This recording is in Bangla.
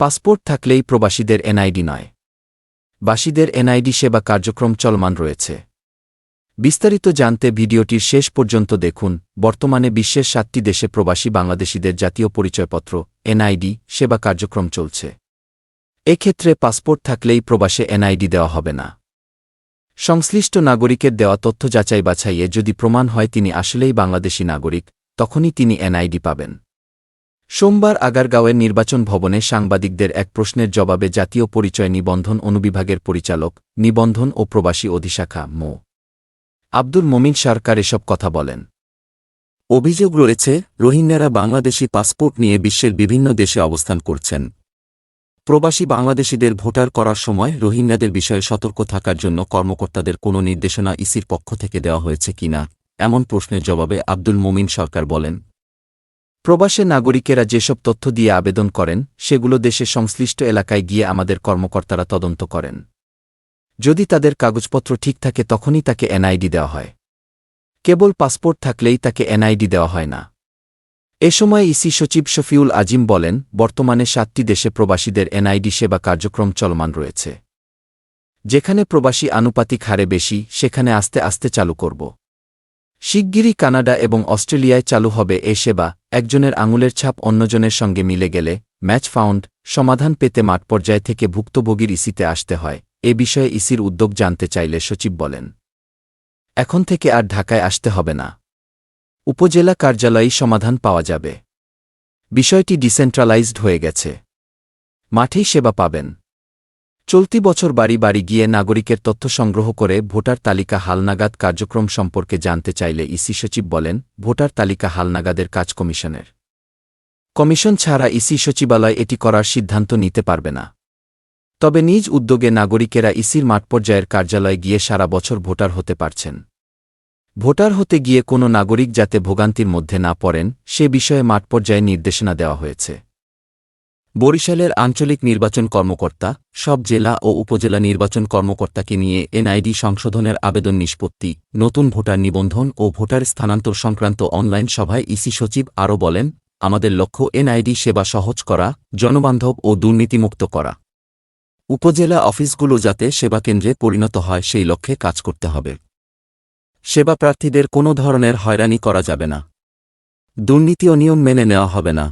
পাসপোর্ট থাকলেই প্রবাসীদের এনআইডি নয়। বাসীদের এনআইডি সেবা কার্যক্রম চলমান রয়েছে। বিস্তারিত জানতে ভিডিওটির শেষ পর্যন্ত দেখুন, বর্তমানে বিশ্বের সাতটি দেশে প্রবাসী বাংলাদেশিদের জাতীয় পরিচয়পত্র, এনআইডি, সেবা কার্যক্রম চলছে। এক্ষেত্রে পাসপোর্ট থাকলেই প্রবাসে এনআইডি দেওয়া হবে না। সংশ্লিষ্ট নাগরিকের দেওয়া তথ্য যাচাই বাছাইয়ে যদি প্রমাণ হয় তিনি আসলেই বাংলাদেশী নাগরিক, তখনই তিনি এনআইডি পাবেন। সোমবার আগারগাঁওয়ের নির্বাচন ভবনে সাংবাদিকদের এক প্রশ্নের জবাবে জাতীয় পরিচয় নিবন্ধন অনুবিভাগের পরিচালক, নিবন্ধন ও প্রবাসী অধিশাখা মো. আব্দুল মমিন সরকার এসব কথা বলেন। অভিযোগ রয়েছে, রোহিঙ্গারা বাংলাদেশি পাসপোর্ট নিয়ে বিশ্বের বিভিন্ন দেশে অবস্থান করছেন। প্রবাসী বাংলাদেশিদের ভোটার করার সময় রোহিঙ্গাদের বিষয়ে সতর্ক থাকার জন্য কর্মকর্তাদের কোনো নির্দেশনা ইসির পক্ষ থেকে দেওয়া হয়েছে কিনা, এমন প্রশ্নের জবাবে আব্দুল মোমিন সরকার বলেন। প্রবাসে নাগরিকেরা যেসব তথ্য দিয়ে আবেদন করেন, সেগুলো দেশের সংশ্লিষ্ট এলাকায় গিয়ে আমাদের কর্মকর্তারা তদন্ত করেন। যদি তাদের কাগজপত্র ঠিক থাকে, তখনই তাকে এনআইডি দেওয়া হয়। কেবল পাসপোর্ট থাকলেই তাকে এনআইডি দেওয়া হয় না। এ সময় ইসি সচিব শফিউল আজিম বলেন, বর্তমানে সাতটি দেশে প্রবাসীদের এনআইডি সেবা কার্যক্রম চলমান রয়েছে। যেখানে প্রবাসী আনুপাতিক হারে বেশি, সেখানে আস্তে আস্তে চালু করব। শিগগিরই কানাডা এবং অস্ট্রেলিয়ায় চালু হবে এ সেবা, একজনের আঙুলের ছাপ অন্যজনের সঙ্গে মিলে গেলে, ম্যাচ ফাউন্ড, সমাধান পেতে মাঠ পর্যায় থেকে ভুক্তভোগীর ইসিতে আসতে হয়, এ বিষয়ে ইসির উদ্যোগ জানতে চাইলে সচিব বলেন। এখন থেকে আর ঢাকায় আসতে হবে না। উপজেলা কার্যালয়েই সমাধান পাওয়া যাবে। বিষয়টি ডিসেন্ট্রালাইজড হয়ে গেছে। মাঠেই সেবা পাবেন। চলতি বছর বাড়ি বাড়ি গিয়ে নাগরিকের তথ্য সংগ্রহ করে ভোটার তালিকা হালনাগাদ কার্যক্রম সম্পর্কে জানতে চাইলে ইসি সচিব বলেন, ভোটার তালিকা হালনাগাদের কাজ কমিশনের। কমিশন ছাড়া ইসি সচিবালয় এটি করার সিদ্ধান্ত নিতে পারবে না। তবে নিজ উদ্যোগে নাগরিকেরা ইসির মাঠ পর্যায়ের কার্যালয়ে গিয়ে সারা বছর ভোটার হতে পারছেন। ভোটার হতে গিয়ে কোনো নাগরিক যাতে ভোগান্তির মধ্যে না পড়েন, সে বিষয়ে মাঠ পর্যায়ে নির্দেশনা দেওয়া হয়েছে। বরিশালের আঞ্চলিক নির্বাচন কর্মকর্তা, সব জেলা ও উপজেলা নির্বাচন কর্মকর্তাকে নিয়ে এনআইডি সংশোধনের আবেদন নিষ্পত্তি, নতুন ভোটার নিবন্ধন ও ভোটার স্থানান্তর সংক্রান্ত অনলাইন সভায় ইসি সচিব আরও বলেন, আমাদের লক্ষ্য এনআইডি সেবা সহজ করা, জনবান্ধব ও দুর্নীতিমুক্ত করা। উপজেলা অফিসগুলো যাতে সেবাকেন্দ্রে পরিণত হয় সেই লক্ষ্যে কাজ করতে হবে। সেবা প্রার্থীদের কোনো ধরনের হয়রানি করা যাবে না। দুর্নীতি ও নিয়ম মেনে নেওয়া হবে না।